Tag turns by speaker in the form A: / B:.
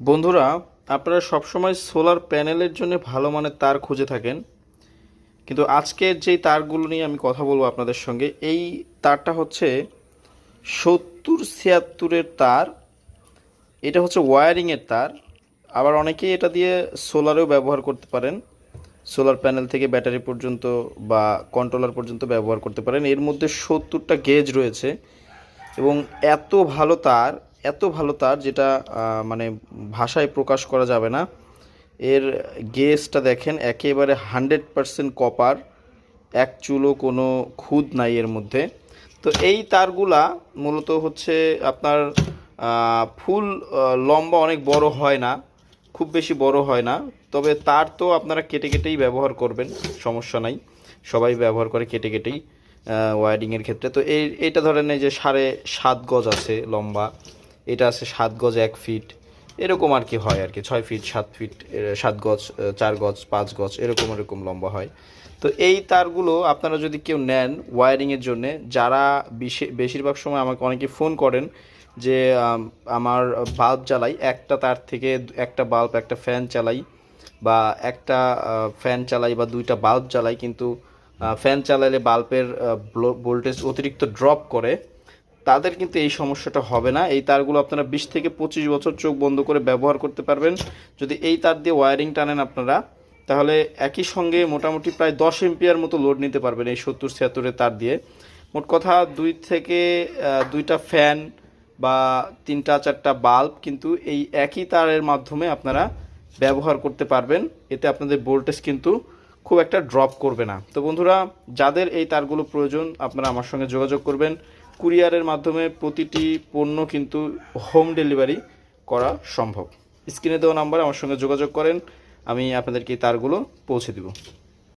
A: বন্ধুরা, আপনারা সবসময় সোলার প্যানেলের জন্য ভালো মানের তার খুঁজে থাকেন। কিন্তু আজকের যেই তারগুলো নিয়ে আমি কথা বলব আপনাদের সঙ্গে, এই তারটা হচ্ছে সত্তর ছিয়াত্তরের তার। এটা হচ্ছে ওয়্যারিংয়ের তার। আবার অনেকেই এটা দিয়ে সোলারেও ব্যবহার করতে পারেন। সোলার প্যানেল থেকে ব্যাটারি পর্যন্ত বা কন্ট্রোলার পর্যন্ত ব্যবহার করতে পারেন। এর মধ্যে সত্তরটা গেজ রয়েছে এবং এত ভালো তার এত ভালো তার যেটা মানে ভাষায় প্রকাশ করা যাবে না। এর গেজটা দেখেন, একেবারে হান্ড্রেড পারসেন্ট কপার এক চুলো কোনো খুদ নাই এর মধ্যে। তো এই তারগুলা মূলত হচ্ছে আপনার ফুল লম্বা অনেক বড় হয় না, খুব বেশি বড় হয় না। তবে তার তো আপনারা কেটে কেটেই ব্যবহার করবেন, সমস্যা নাই। সবাই ব্যবহার করে কেটে কেটেই ওয়ারিংয়ের ক্ষেত্রে। তো এই, এইটা ধরেন এই যে সাড়ে সাত গজ আছে লম্বা। এটা আছে সাত গজ, এক ফিট। এরকম আর কি হয় আর কি, ছয় ফিট, সাত ফিট সাত গজ চার গজ, পাঁচ গজ, এরকম এরকম লম্বা হয়। তো এই তারগুলো আপনারা যদি কেউ নেন ওয়ারিংয়ের জন্যে, যারা বিশে- বেশিরভাগ সময় আমাকে অনেকে ফোন করেন যে আমার বাল্ব জ্বালাই একটা তার থেকে একটা বাল্ব, একটা ফ্যান চালাই বা একটা ফ্যান চালাই বা দুইটা বাল্ব চালাই, কিন্তু ফ্যান চালালে বাল্বের ভোল্টেজ অতিরিক্ত ড্রপ করে। তাদের কিন্তু এই সমস্যাটা হবে না। এই তারগুলো আপনারা বিশ থেকে পঁচিশ বছর চোখ বন্ধ করে ব্যবহার করতে পারবেন। যদি এই তার দিয়ে ওয়ারিং টানেন আপনারা, তাহলে একই সঙ্গে মোটামুটি প্রায় দশ এম্পিয়ার মতো লোড নিতে পারবেন এই সত্তর ছিয়াত্তরের তার দিয়ে। মোট কথা দুই থেকে দুইটা ফ্যান বা তিনটা, চারটা বাল্ব কিন্তু এই একই তারের মাধ্যমে আপনারা ব্যবহার করতে পারবেন। এতে আপনাদের ভোল্টেজ কিন্তু খুব একটা ড্রপ করবে না। তো বন্ধুরা, যাদের এই তারগুলো প্রয়োজন, আপনারা আমার সঙ্গে যোগাযোগ করবেন। কুরিয়ারের মাধ্যমে প্রতিটি পণ্য কিন্তু হোম ডেলিভারি করা সম্ভব। স্ক্রিনে দেওয়া নাম্বারে আমার সঙ্গে যোগাযোগ করেন, আমি আপনাদেরকে এই তারগুলো পৌঁছে দিব।